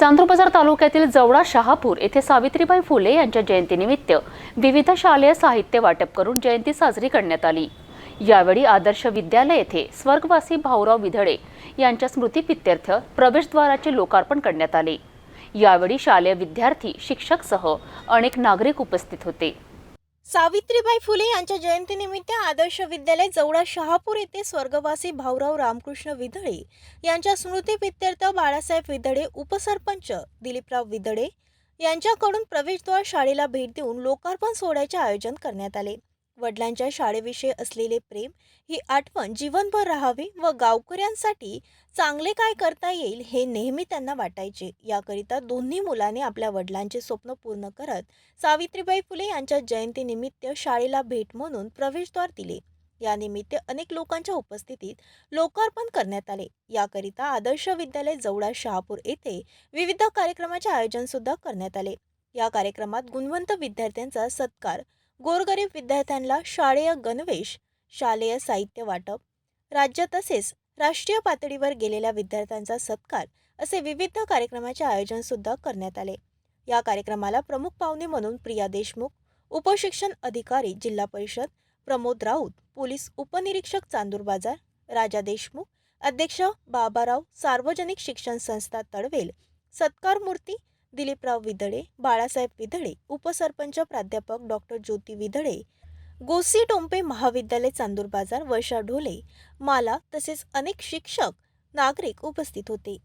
चांदूरबाजार तालुक्यातील जवळा शहापूर येथे सावित्रीबाई फुले यांच्या जयंतीनिमित्त विविध शालेय साहित्य वाटप करून जयंती साजरी करण्यात आली. यावेळी आदर्श विद्यालय येथे स्वर्गवासी भाऊराव विधळे यांच्या स्मृतीपित्यर्थ प्रवेशद्वाराचे लोकार्पण करण्यात आले. यावेळी शालेय विद्यार्थी शिक्षकसह अनेक नागरिक उपस्थित होते. सावित्रीबाई फुले यांच्या जयंतीनिमित्त आदर्श विद्यालय जवळा शहापूर येथे स्वर्गवासी भाऊराव रामकृष्ण विधळे यांच्या स्मृतीप्रित्यर्थ बाळासाहेब विधळे उपसरपंच दिलीपराव विधळे यांच्याकडून प्रवेशद्वार शाळेला भेट देऊन लोकार्पण सोहळ्याचे आयोजन करण्यात आले. वडिलांच्या शाळेविषयी असलेले प्रेम ही आठवण जीवनभर राहावी व गावकऱ्यांसाठी चांगले काय करता येईल हे नेहमी त्यांना वाटायचे. याकरिता दोन्ही मुलांनी आपल्या वडिलांचे स्वप्न पूर्ण करत सावित्रीबाई फुले यांच्या जयंतीनिमित्त शाळेला भेट म्हणून प्रवेशद्वार दिले. यानिमित्त अनेक लोकांच्या उपस्थितीत लोकार्पण करण्यात आले. याकरिता आदर्श विद्यालय जवळा शहापूर येथे विविध कार्यक्रमाचे आयोजन सुद्धा करण्यात आले. या कार्यक्रमात गुणवंत विद्यार्थ्यांचा सत्कार गोरगरीब विद्यार्थ्यांना शालेय गणवेश शालेय साहित्य वाटप राज्य तसेच राष्ट्रीय पातळीवर गेलेल्या विद्यार्थ्यांचा सत्कार असे विविध कार्यक्रमाचे आयोजन सुद्धा करण्यात आले. या कार्यक्रमाला प्रमुख पाहुणे म्हणून प्रिया देशमुख उपशिक्षण अधिकारी जिल्हा परिषद प्रमोद राऊत पोलीस उपनिरीक्षक चांदूर बाजार राजा देशमुख अध्यक्ष बाबाराव सार्वजनिक शिक्षण संस्था तडवेल सत्कार मूर्ती दिलीपराव विधळे बाळासाहेब विधळे उपसरपंच प्राध्यापक डॉक्टर ज्योती विधळे गोसी टोंपे महाविद्यालय चांदूर बाजार वर्षा ढोले माला तसेच अनेक शिक्षक नागरिक उपस्थित होते.